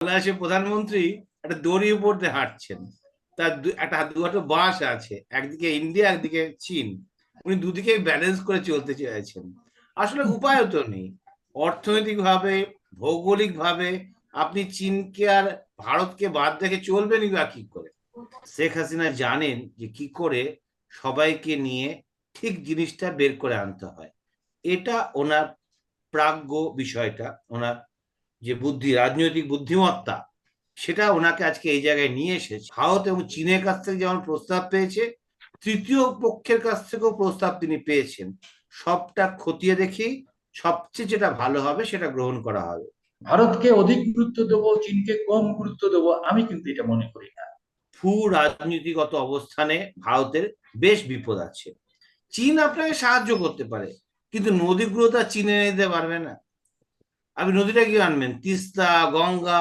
বাংলাদেশের প্রধানমন্ত্রী একটা দড়ির উপর দিয়ে হাঁটছেন। তার একটা দুটো বাঁশ আছে, একদিকে ইন্ডিয়া, একদিকে চীন। উনি দুদিকে ব্যালেন্স করে চলতে চাইছেন। আসলে উপায়ও তো নেই। অর্থনৈতিক ভাবে ভৌগোলিক আপনি চীনকে আর ভারতকে বাদ রেখে চলবেনই বা কি করে? শেখ হাসিনা জানেন যে কি করে সবাইকে নিয়ে ঠিক জিনিসটা বের করে আনতে হয়। এটা ওনার প্রাজ্ঞ বিষয়টা, ওনার যে বুদ্ধি রাজনৈতিক বুদ্ধিমত্তা সেটা ওনাকে আজকে এই জায়গায় নিয়ে এসেছে। ভারত এবং চীনের কাছ থেকে যেমন প্রস্তাব পেয়েছে তৃতীয় পক্ষের কাছ থেকেও প্রস্তাব তিনি পেয়েছেন। সবটা খতিয়ে দেখি সবচেয়ে যেটা ভালো হবে সেটা গ্রহণ করা হবে। ভারতকে অধিক গুরুত্ব দেবো চীনকে কম গুরুত্ব দেবো আমি কিন্তু এটা মনে করি না। ভূ রাজনীতিগত অবস্থানে ভারতের বেশ বিপদ আছে। চীন আপনাকে সাহায্য করতে পারে কিন্তু নদীগুলো তো চীনে এনে দিতে পারবে না। আপনি নদীটা কি আনবেন? তিস্তা, গঙ্গা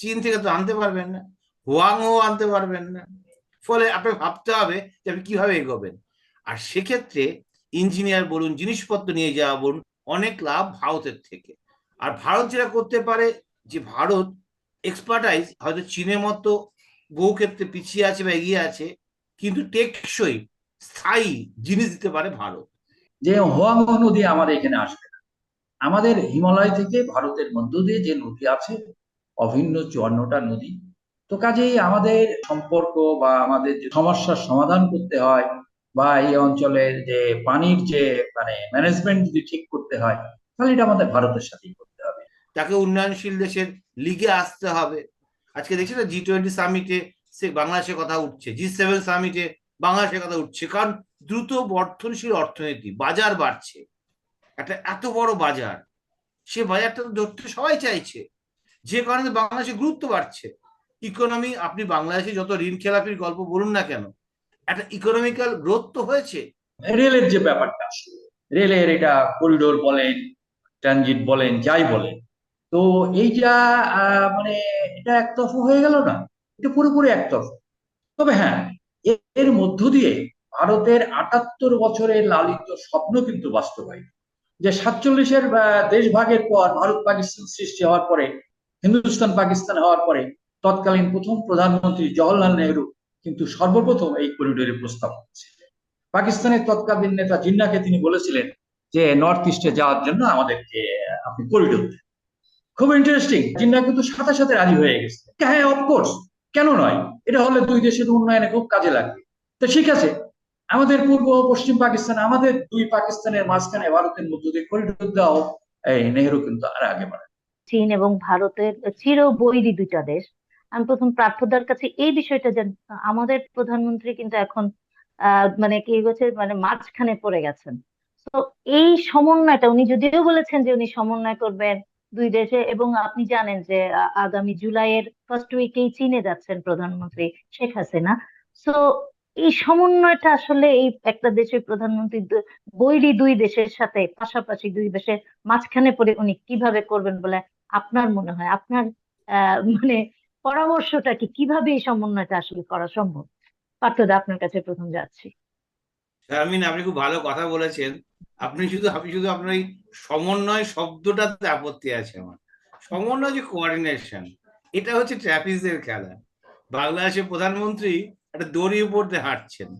চীন থেকে তো আনতে পারবেন না। হোয়াংও আনতে পারবেন না। ফলে আপনাকে ভাবতে হবে যে আপনি কীভাবে এগোবেন। আর সেক্ষেত্রে ইঞ্জিনিয়ার বলুন, জিনিসপত্র নিয়ে যাওয়া বলুন, অনেক লাভ ভারতের থেকে। আর ভারত যেটা করতে পারে যে ভারত এক্সপার্টাইজ হয়তো চীনের মতো বহু ক্ষেত্রে পিছিয়ে আছে বা এগিয়ে আছে, কিন্তু টেকসই স্থায়ী জিনিস দিতে পারে ভারত। যে হোয়াংহ নদী আমাদের এখানে আসবে আমাদের হিমালয় থেকে ভারতের মধ্য দিয়ে যে নদী আছে, অভিন্ন চুয়ান্নটা নদী, তো কাজেই আমাদের সম্পর্ক বা আমাদের যে সমস্যার সমাধান করতে হয় বা এই অঞ্চলের যে পানির যে মানে ম্যানেজমেন্ট যদি ঠিক করতে হয়, তাহলে এটা আমাদের ভারতের সাথেই করতে হবে। তাকে উন্নয়নশীল দেশের লিগে আসতে হবে। আজকে দেখছি না জি টোয়েন্টি সামিটে সে বাংলাদেশের কথা উঠছে জি সেভেন সামিটে বাংলাদেশের কথা উঠছে, কারণ দ্রুত বর্ধনশীল অর্থনীতি, বাজার বাড়ছে। একটা এত বড় বাজার। সে বাজারটা তো ধরতে সবাই চাইছে। যে কারণে বাংলাদেশে গুরুত্ব বাড়ছে। ইকোনমি আপনি বাংলাদেশে যত ঋণ খেলাপির গল্প বলুন না কেন, একটা ইকোনমিক্যাল গ্রোথ তো হয়েছে। রেলের যে ব্যাপারটা, রেলের এটা করিডোর বলেন ট্রানজিট বলেন, যাই বলেন, তো এইটা মানে এটা একতরফা হয়ে গেল না? এটা পুরোপুরি একতরফা। তবে হ্যাঁ এর মধ্য দিয়ে ভারতের আটাত্তর বছরের লালিত স্বপ্ন কিন্তু বাস্তবায়িত। যে সাতচল্লিশের দেশ ভাগের পর ভারত পাকিস্তান সৃষ্টি হওয়ার পরে, হিন্দুস্তান পাকিস্তান হওয়ার পরে তৎকালীন প্রথম প্রধানমন্ত্রী জওহরলাল নেহরু কিন্তু সর্বপ্রথম এই করিডোরের প্রস্তাব পাকিস্তানের তৎকালীন নেতা জিন্নাকে তিনি বলেছিলেন যে নর্থ ইস্টে যাওয়ার জন্য আমাদেরকে আপনি করিডোর দেন। খুব ইন্টারেস্টিং জিন্না কিন্তু সাথে সাথে রাজি হয়ে গেছে। হ্যাঁ অফকোর্স কেন নয়? এটা হলে দুই দেশের উন্নয়নে খুব কাজে লাগবে। তো ঠিক আছে আমাদের পূর্ব পশ্চিম পাকিস্তান, আমাদের দুই পাকিস্তানের মাঝখানে ভারতের মধ্য দিয়ে করিডোর হোক এই নেহরু কিন্তু আর আগে বাড়ে চীন এবং ভারতের চির বৈরী দুইটা দেশ। আমি প্রথম প্রার্থদার কাছে এই বিষয়টা জান, আমাদের প্রধানমন্ত্রী কিন্তু এখন মানে কি হচ্ছে মানে মাঝখানে পড়ে গেছেন। তো এই সমন্বয়টা, উনি যদিও বলেছেন যে উনি সমন্বয় করবেন দুই দেশে, এবং আপনি জানেন যে আগামী জুলাইয়ের ফার্স্ট উইকেই চীনে যাচ্ছেন প্রধানমন্ত্রী শেখ হাসিনা। তো এই সমন্বয়টা আসলে এই একটা দেশের প্রধানমন্ত্রী বৈরী দুই দেশের সাথে পাশাপাশি দুই দেশের মাঝখানে পড়ে উনি কীভাবে করবেন বলে আপনার মনে হয়? আপনার মানে পরামর্শটা কি? কীভাবে এই সমন্বয়টা আসলে করা সম্ভব? পার্থদা, আপনার কাছে প্রথম যাচ্ছি। শারমিন আপনি খুব ভালো কথা বলেছেন। আপনি শুধু আপনি শুধু আপনার এই সমন্বয় শব্দটাতে আপত্তি আছে আমার। সমন্বয় যে কোঅর্ডিনেশন এটা হচ্ছে ট্র্যাপিজের খেলা। বাংলাদেশের প্রধানমন্ত্রী একটা দড়ির উপর দিয়ে হাঁটছেন।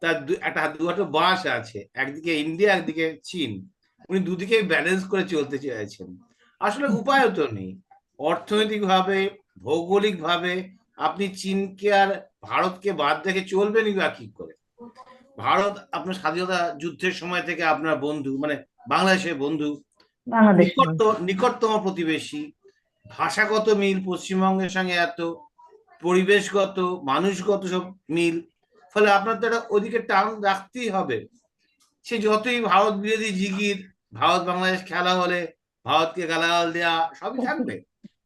তার দু- একটা দুটো বাঁশ আছে একদিকে ইন্ডিয়া একদিকে চীন। উনি দুদিকে ব্যালেন্স করে চলতে চাইছেন। আসলে উপায় তো নেই। অর্থনৈতিক ভাবে ভৌগোলিক ভাবে আপনি চীনকে আর ভারতকে বাদ রেখে চলবেনই বা কি করে? ভারত আপনার স্বাধীনতা যুদ্ধের সময় থেকে আপনার বন্ধু মানে বাংলাদেশের বন্ধু নিকটতম প্রতিবেশী ভাষাগত মিল পশ্চিমবঙ্গের সঙ্গে এত পরিবেশগত, মানুষগত সব মিল। ফলে আপনার তো একটা ওদিকে টান রাখতেই হবে। সে যতই ভারত বিরোধী জিগির, ভারত বাংলাদেশ খেলা হলে, ভারতকে গালাগাল দেওয়া সবই থাকবে।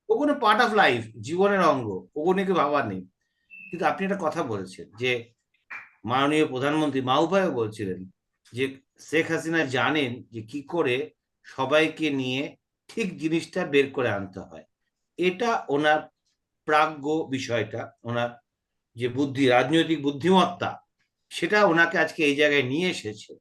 ওগুলো পার্ট অফ লাইফ জীবনের অঙ্গ ওগুলো নিয়ে ভাবার নেই। কিন্তু আপনি একটা কথা বলেছেন যে, মাননীয় প্রধানমন্ত্রী মাউভাইও বলছিলেন যে, শেখ হাসিনা জানেন যে কি করে সবাইকে নিয়ে ঠিক জিনিসটা বের করে আনতে হয়। এটা ওনার প্রাজ্ঞ বিষয়টা, ওনার যে বুদ্ধি, রাজনৈতিক বুদ্ধিমত্তা, সেটা ওনাকে আজকে এই জায়গায় নিয়ে এসেছে।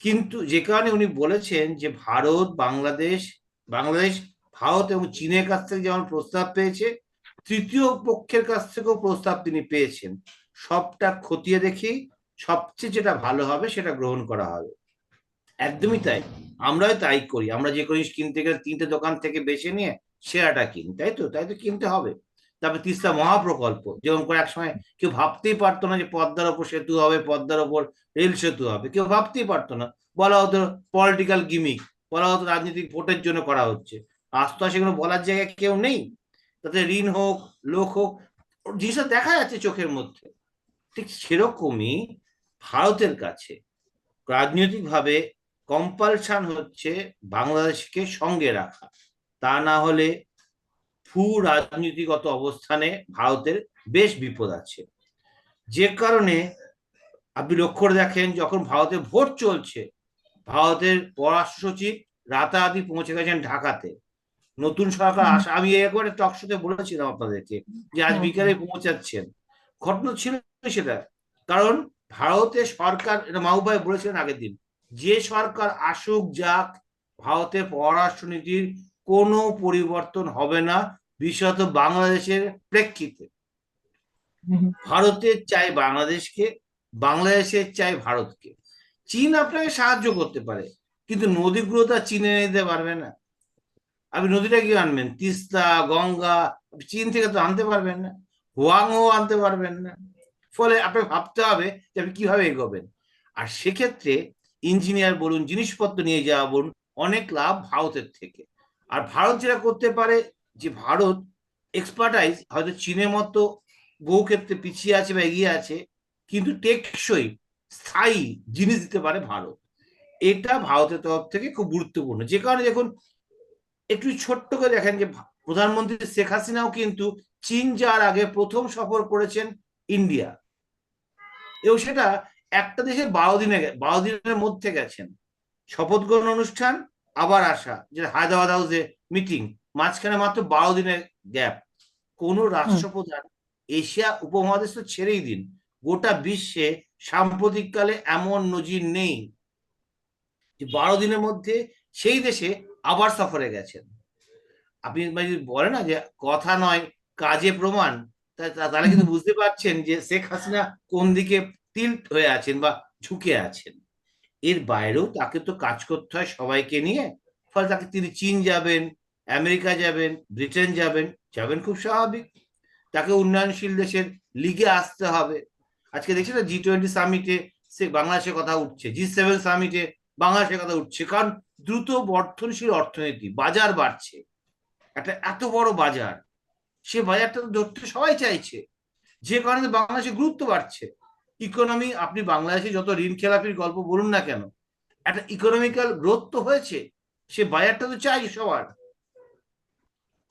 কিন্তু যে কারণে উনি বলেছেন যে ভারত, বাংলাদেশ বাংলাদেশ, ভারত এবং চীনের কাছ থেকে যেমন প্রস্তাব পেয়েছে, তৃতীয় পক্ষের কাছ থেকেও প্রস্তাব তিনি পেয়েছেন। সবটা খতিয়ে দেখেই সবচেয়ে যেটা ভালো হবে সেটা গ্রহণ করা হবে। একদমই তাই। আমরাও তাই করি। আমরা যে কোনো জিনিস কিনতে গেলে তিনটে দোকান থেকে বেছে নিয়ে, সেরাটা কিনি। তাই তো? তাই তো কিনতে হবে। তারপরে তিস্তা মহাপ্রকল্প যেমন করে এক সময় কেউ ভাবতেই পারতো না যে পদ্মার ওপর সেতু হবে, পদ্মার ওপর রেল সেতু হবে, কেউ ভাবতেই পারতো না। বলা হতো পলিটিক্যাল গিমিক বলা হতো রাজনৈতিক ভোটের জন্য করা হচ্ছে। আজ তো সেগুলো বলার জায়গায় কেউ নেই। তাতে ঋণ হোক, লোক হোক, জিনিসটা দেখা যাচ্ছে চোখের মধ্যে। ঠিক সেরকমই ভারতের কাছে রাজনৈতিকভাবে কম্পালশন হচ্ছে বাংলাদেশকে সঙ্গে রাখা। তা না হলে ভূ রাজনীতিগত অবস্থানে ভারতের বেশ বিপদ আছে। যে কারণে আপনি লক্ষ্য দেখেন যখন ভারতে ভোট চলছে ভারতের পররাষ্ট্র সচিব রাতারাতি পৌঁছে গেছেন ঢাকাতে। নতুন সরকার আসা আমি একবারে টক শোতে বলেছিলাম আপনাদেরকে যে আজ বিকালে পৌঁছাচ্ছেন। ঘটনা ছিল সেটা? কারণ ভারতের সরকার এটা মাহবুব বলেছিলেন আগের দিন যে সরকার আসুক যাক ভারতের পররাষ্ট্রনীতির কোনো পরিবর্তন হবে না। বিশেষত বাংলাদেশের প্রেক্ষিতে। ভারতের চাই বাংলাদেশকে বাংলাদেশের চাই ভারতকে। চীন আপনাকে সাহায্য করতে পারে কিন্তু নদীগুলো তা চীনে এনে দিতে পারবে না। আপনি নদীটা কি আনবেন? তিস্তা গঙ্গা চীন থেকে তো আনতে পারবেন না। হোয়াংও আনতে পারবেন না। ফলে আপনাকে ভাবতে হবে যে আপনি কীভাবে এগোবেন। আর সেক্ষেত্রে ইঞ্জিনিয়ার বলুন জিনিসপত্র নিয়ে যাওয়া বলুন অনেক লাভ ভারতের থেকে। আর ভারত যেটা করতে পারে যে ভারত এক্সপার্টাইজ হয়তো চীনের মতো বহু ক্ষেত্রে পিছিয়ে আছে বা এগিয়ে আছে, কিন্তু টেকসই স্থায়ী জিনিস দিতে পারে ভারত। এটা ভারতের তরফ থেকে খুব গুরুত্বপূর্ণ। যে কারণে দেখুন, একটু ছোট্ট করে দেখেন যে প্রধানমন্ত্রী শেখ হাসিনাও কিন্তু চীন যাওয়ার আগে প্রথম সফর করেছেন ইন্ডিয়া। এবং সেটা একটা দেশের বারো দিনে বারো দিনের মধ্যে গেছেন। শপথ গ্রহণ অনুষ্ঠান, আবার আসা, যেটা হায়দ্রাবাদ হাউসে মিটিং মাঝখানে মাত্র বারো দিনের গ্যাপ কোন রাষ্ট্রপ্রধান এশিয়া উপমহাদেশ তো ছেড়েই দিন। গোটা বিশ্বে সাম্প্রতিককালে এমন নজির নেই যে বারো দিনের মধ্যে সেই দেশে আবার সফরে গেছেন। আপনি যদি বলে না যে কথা নয় কাজে প্রমাণ তাহলে কিন্তু বুঝতে পারছেন যে শেখ হাসিনা কোন দিকে টিল্ট হয়ে আছেন বা ঝুঁকে আছেন। এর বাইরেও তাকে তো কাজ করতে হয় সবাইকে নিয়ে ফলে তাকে তিনি চীন যাবেন আমেরিকা যাবেন, ব্রিটেন যাবেন যাবেন খুব স্বাভাবিক। তাকে উন্নয়নশীল দেশের লিগে আসতে হবে। আজকে দেখছি না জি টোয়েন্টি সামিটে সে বাংলাদেশের কথা উঠছে জি সেভেন সামিটে বাংলাদেশের কথা উঠছে, কারণ দ্রুত বর্ধনশীল অর্থনীতি, বাজার বাড়ছে। একটা এত বড় বাজার, সে বাজারটা তো ধরতে সবাই চাইছে। যে কারণে বাংলাদেশে গুরুত্ব বাড়ছে। ইকোনমি আপনি বাংলাদেশে যত ঋণ খেলাপির গল্প বলুন না কেন, একটা ইকোনমিক্যাল গ্রোথ তো হয়েছে, সে বাজারটা তো চাই সবার।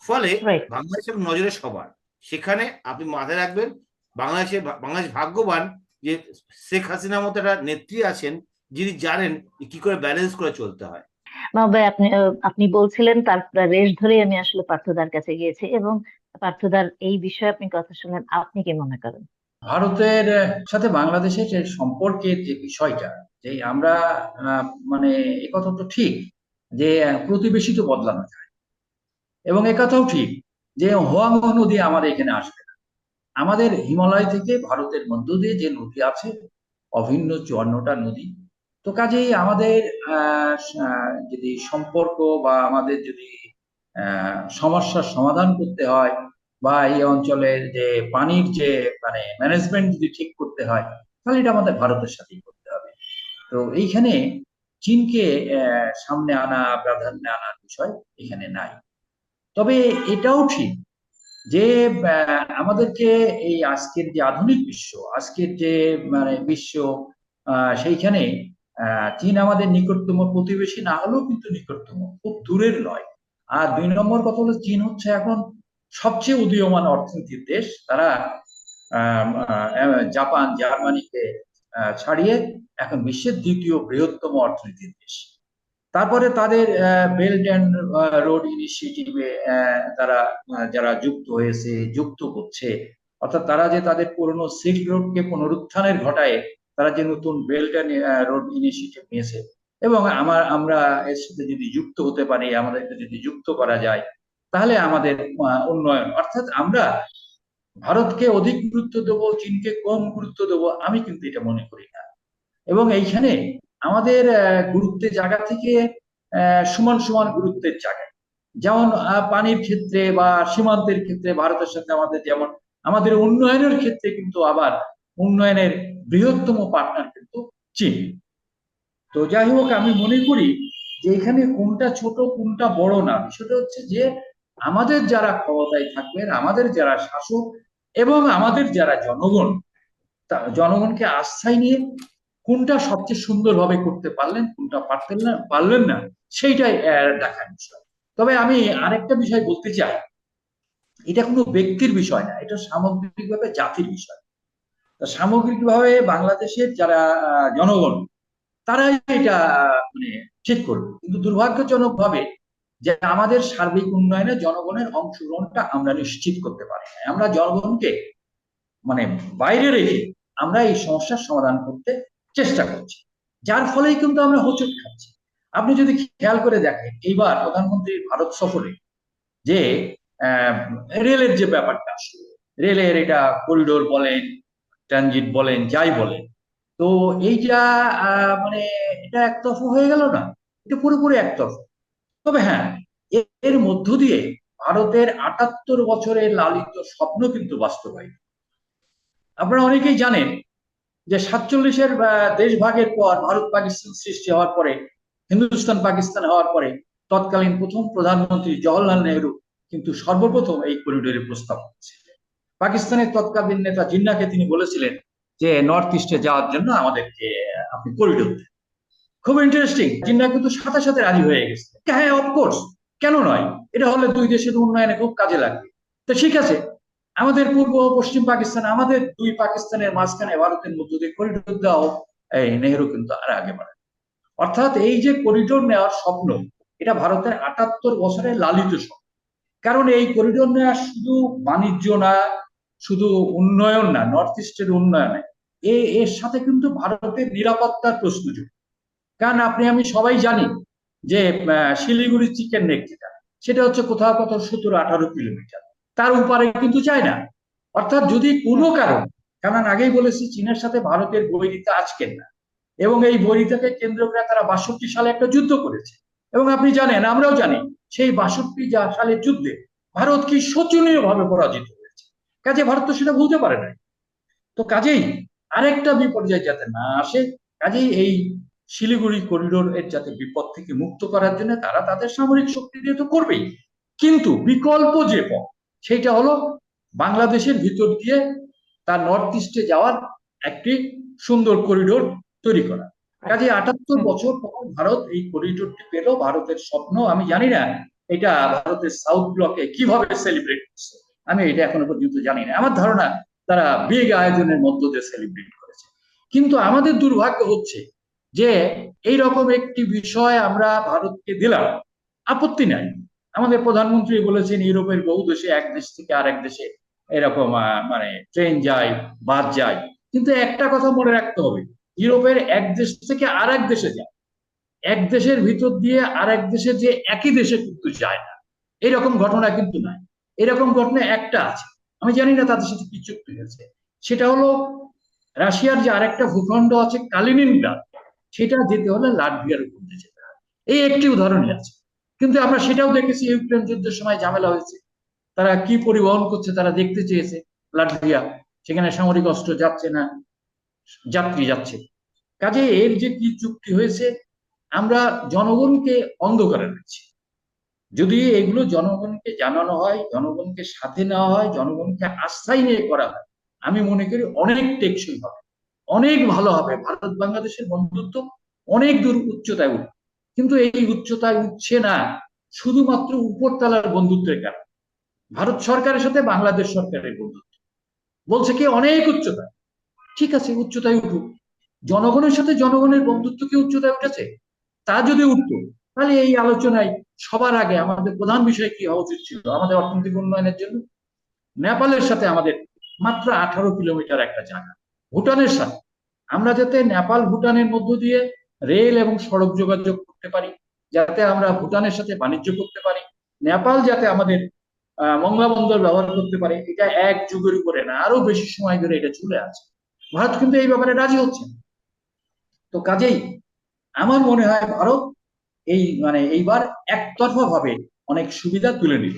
ফলে. বাংলাদেশের নজরে সবার। সেখানে আপনি মাথায় রাখবেন বাংলাদেশের বাংলাদেশ ভাগ্যবান যে শেখ হাসিনার মতো একটা নেত্রী আছেন যিনি জানেন কি করে ব্যালেন্স করে চলতে হয়। মাহবুব ভাই আপনি আপনি বলছিলেন তার রেশ ধরেই আমি আসলে পার্থদার কাছে গিয়েছি এবং পার্থদার এই বিষয়ে আপনি কথা শুনলেন আপনি কি মনে করেন? ভারতের সাথে বাংলাদেশের যে সম্পর্কের যে বিষয়টা যে আমরা আহ, মানে এ কথা তো ঠিক যে প্রতিবেশী তো বদলানো যায়। এবং এ কথাও ঠিক যে হোয়াংহো নদী আমাদের এখানে আসবে না। আমাদের হিমালয় থেকে ভারতের মধ্য দিয়ে যে নদী আছে, অভিন্ন চুয়ান্নটা নদী, তো কাজেই আমাদের যদি সম্পর্ক বা আমাদের যদি সমস্যার সমাধান করতে হয় বা এই অঞ্চলের যে পানির যে মানে ম্যানেজমেন্ট যদি ঠিক করতে হয়, তাহলে এটা আমাদের ভারতের সাথেই করতে হবে। তো এইখানে চীনকে সামনে আনা, প্রাধান্য আনার বিষয় এখানে নাই। তবে এটাও ঠিক যে আমাদেরকে এই আজকের যে আধুনিক বিশ্ব, আজকের যে মানে বিশ্ব সেইখানে চীন আমাদের নিকটতম প্রতিবেশী না হলেও কিন্তু নিকটতম, খুব দূরের নয়। আর দুই নম্বর কথা হলো চীন হচ্ছে এখন সবচেয়ে উদীয়মান অর্থনীতির দেশ। তারা জাপান, জার্মানিকে ছাড়িয়ে এখন বিশ্বের দ্বিতীয় বৃহত্তম অর্থনীতির দেশ। তারপরে তাদের বেল্ট অ্যান্ড রোড ইনিশিয়েটিভে তারা যারা যুক্ত হয়েছে, যুক্ত করছে, অর্থাৎ তারা যে তাদের পুরনো সিল্ক রোডকে পুনরুত্থানের ঘটায়, তারা যে নতুন বেল্ট অ্যান্ড রোড ইনিশিয়েটিভ নিয়েছে। এবং আমার, আমরা এর সাথে যদি যুক্ত হতে পারি, আমাদেরকে যদি যুক্ত করা যায়, তাহলে আমাদের উন্নয়ন। অর্থাৎ আমরা ভারতকে অধিক গুরুত্ব দেব, চীনকে কম গুরুত্ব দেব, আমি কিন্তু এটা মনে করি না। এবং এইখানে আমাদের গুরুত্বের জায়গা থেকে সমান সমান গুরুত্বের জায়গায় যেমন পানির ক্ষেত্রে বা সীমান্তের ক্ষেত্রে ভারতের সাথে আমাদের যেমন, আমাদের উন্নয়নের ক্ষেত্রে কিন্তু আবার উন্নয়নের বৃহত্তম পার্টনার কিন্তু চীন। তো যাই হোক, আমি মনে করি যে এখানে কোনটা ছোট, কোনটা বড় না। বিষয়টা হচ্ছে যে আমাদের যারা ক্ষমতায় থাকবেন, আমাদের যারা শাসক এবং আমাদের যারা জনগণ জনগণকে আস্থায় নিয়ে কোনটা সবচেয়ে সুন্দরভাবে করতে পারলেন, কোনটা পারতেন না, পারলেন না, সেইটাই দেখার বিষয়। তবে আমি আরেকটা বিষয় বলতে চাই। এটা কোনো ব্যক্তির বিষয় না, এটা সামগ্রিকভাবে জাতির বিষয়। সামগ্রিকভাবে বাংলাদেশের যারা জনগণ, তারাই এটা মানে ঠিক করবে। কিন্তু দুর্ভাগ্যজনক ভাবে যে আমাদের সার্বিক উন্নয়নে জনগণের অংশগ্রহণটা আমরা নিশ্চিত করতে পারি না। আমরা জনগণকে মানে বাইরে রেখে আমরা এই সমস্যার সমাধান করতে চেষ্টা করছি। যার ফলেই কিন্তু আমরা হোঁচট খাচ্ছি। আপনি যদি খেয়াল করে দেখেন, এইবার প্রধানমন্ত্রী ভারত সফরে যে রেলের যে ব্যাপারটা রেলের এটা করিডোর বলেন ট্রানজিট বলেন, যাই বলেন, তো এইটা মানে এটা একতরফা হয়ে গেল না? এটা পুরোপুরি একতরফা। তবে হ্যাঁ এর মধ্য দিয়ে ভারতের আটাত্তর বছরের লালিত স্বপ্ন কিন্তু বাস্তবায়িত। আপনারা অনেকেই জানেন যে সাতচল্লিশের দেশ ভাগের পর ভারত পাকিস্তান সৃষ্টি হওয়ার পরে, হিন্দুস্তান পাকিস্তান হওয়ার পরে, তৎকালীন প্রথম প্রধানমন্ত্রী জওহরলাল নেহরু কিন্তু সর্বপ্রথম এই করিডোরের প্রস্তাব করেছিলেন। পাকিস্তানের তৎকালীন নেতা জিন্নাকে তিনি বলেছিলেন যে নর্থ ইস্টে যাওয়ার জন্য আমাদেরকে আপনি করিডোর দেন। খুব ইন্টারেস্টিং জিন্না কিন্তু সাথে সাথে রাজি হয়ে গেছে হ্যাঁ অফকোর্স কেন নয়? এটা হলে দুই দেশের উন্নয়নে খুব কাজে লাগবে। তো ঠিক আছে আমাদের পূর্ব, পশ্চিম পাকিস্তান, আমাদের দুই পাকিস্তানের মাঝখানে ভারতের মধ্য দিয়ে করিডোর দেওয়া এই নেহরু কিন্তু আর আগে বাড়ে অর্থাৎ এই যে করিডোর নেওয়ার স্বপ্ন, এটা ভারতের আটাত্তর বছরের লালিত স্বপ্ন। কারণ এই করিডোর নেওয়া শুধু বাণিজ্য না, শুধু উন্নয়ন না নর্থ ইস্টের উন্নয়নে, এ, এর সাথে কিন্তু ভারতের নিরাপত্তার প্রশ্ন যুক্ত কারণ আপনি, আমি সবাই জানি যে শিলিগুড়ি চিকেন নেক সেটা হচ্ছে কোথাও কোথাও সতেরো, আঠারো কিলোমিটার। তার উপারে কিন্তু চায় না। অর্থাৎ যদি কোনো কারণ কারণ আগেই বলেছি, চীনের সাথে ভারতের বৈরিতা আজকের না। এবং এই বৈরিতাকে কেন্দ্র করে তারা বাষট্টি সালে একটা যুদ্ধ করেছে। এবং আপনি জানেন, আমরাও জানি, সেই বাষট্টি সালের যুদ্ধে ভারত কি শোচনীয় ভাবে পরাজিত হয়েছে। কাজে ভারত তো সেটা ভুলতে পারে নাই। তো কাজেই আরেকটা বিপর্যয় যাতে না আসে, কাজেই এই শিলিগুড়ি করিডোর এর যাতে বিপদ থেকে মুক্ত করার জন্য তারা তাদের সামরিক শক্তি দিয়ে তো করবেই। কিন্তু বিকল্প যে পথ সেটা হলো বাংলাদেশের ভিতর দিয়ে তার নর্থ ইস্টে যাওয়ার একটি সুন্দর করিডোর তৈরি করা। কাজে আটাত্তর বছর পর ভারত এই করিডোরটি পেল ভারতের স্বপ্ন আমি জানি না এটা ভারতের সাউথ ব্লকে কীভাবে সেলিব্রেট করছে। আমি এটা এখনও পর্যন্ত জানি না। আমার ধারণা তারা বিগ আয়োজনের মধ্য দিয়ে সেলিব্রেট করেছে। কিন্তু আমাদের দুর্ভাগ্য হচ্ছে যে এই রকম একটি বিষয় আমরা ভারতকে দিলাম আপত্তি নাই। আমাদের প্রধানমন্ত্রী বলেছেন, ইউরোপের বহু দেশে এক দেশ থেকে আরেক দেশে এরকম মানে ট্রেন যায় বাস যায়। কিন্তু একটা কথা মনে রাখতে হবে, ইউরোপের এক দেশ থেকে আর এক দেশে যায়। এক দেশের ভিতর দিয়ে আর এক দেশে যে একই দেশে কিন্তু যায় না। এরকম ঘটনা কিন্তু নাই। এরকম ঘটনা একটা আছে। আমি জানি না তাদের সাথে কি চুক্তি হয়েছে। সেটা হলো, রাশিয়ার যে আরেকটা ভূখণ্ড আছে কালিনিনগ্রাদ, সেটা যেতে হলে লাটভিয়ার উপর যেতে হয় এই একটি উদাহরণই আছে। কিন্তু আমরা সেটাও দেখেছি ইউক্রেন যুদ্ধের সময় ঝামেলা হয়েছে। তারা কি পরিবহন করছে তারা দেখতে চেয়েছে। লাটভিয়া, সেখানে সামরিক অস্ত্র যাচ্ছে না, যাত্রী যাচ্ছে। কাজে এর যে কি চুক্তি হয়েছে, আমরা জনগণকে অন্ধকারে রাখছি। যদি এগুলো জনগণকে জানানো হয়, জনগণকে সাথে নেওয়া হয়, জনগণকে আস্থায় নিয়ে করা হয়, আমি মনে করি অনেক টেকসই হবে। অনেক ভালো হবে। ভারত বাংলাদেশের বন্ধুত্ব অনেক দূর উচ্চতায় উঠবে। কিন্তু এই উচ্চতায় উঠছে না, শুধুমাত্র উপরতলার বন্ধুত্বের কারণে। ভারত সরকারের সাথে বাংলাদেশ সরকারের বন্ধুত্ব। বলছে কি, অনেক উচ্চতায় ঠিক আছে, উচ্চতায় উঠুক। জনগণের সাথে জনগণের বন্ধুত্ব কি উচ্চতায় উঠেছে? তা যদি উঠতো, তাহলে এই আলোচনায় সবার আগে আমাদের প্রধান বিষয় কি হওয়া উচিত ছিল? আমাদের অর্থনৈতিক উন্নয়নের জন্য? নেপালের সাথে আমাদের মাত্র আঠারো কিলোমিটার একটা জায়গা। ভুটানের সাথে। আমরা যাতে নেপাল ভুটানের মধ্য দিয়ে রেল এবং সড়ক যোগাযোগ করতে পারি, যাতে আমরা ভুটানের সাথে বাণিজ্য করতে পারি, নেপাল যাতে আমাদের মংলা বন্দর ব্যবহার করতে পারে, এটা এক যুগের উপরে না আরও বেশি সময় ধরে এটা চলে আছে ভারত কিন্তু এই ব্যাপারে রাজি হচ্ছে না। তো কাজেই আমার মনে হয় ভারত এই মানে এইবার একতরফা ভাবে অনেক সুবিধা তুলে নিল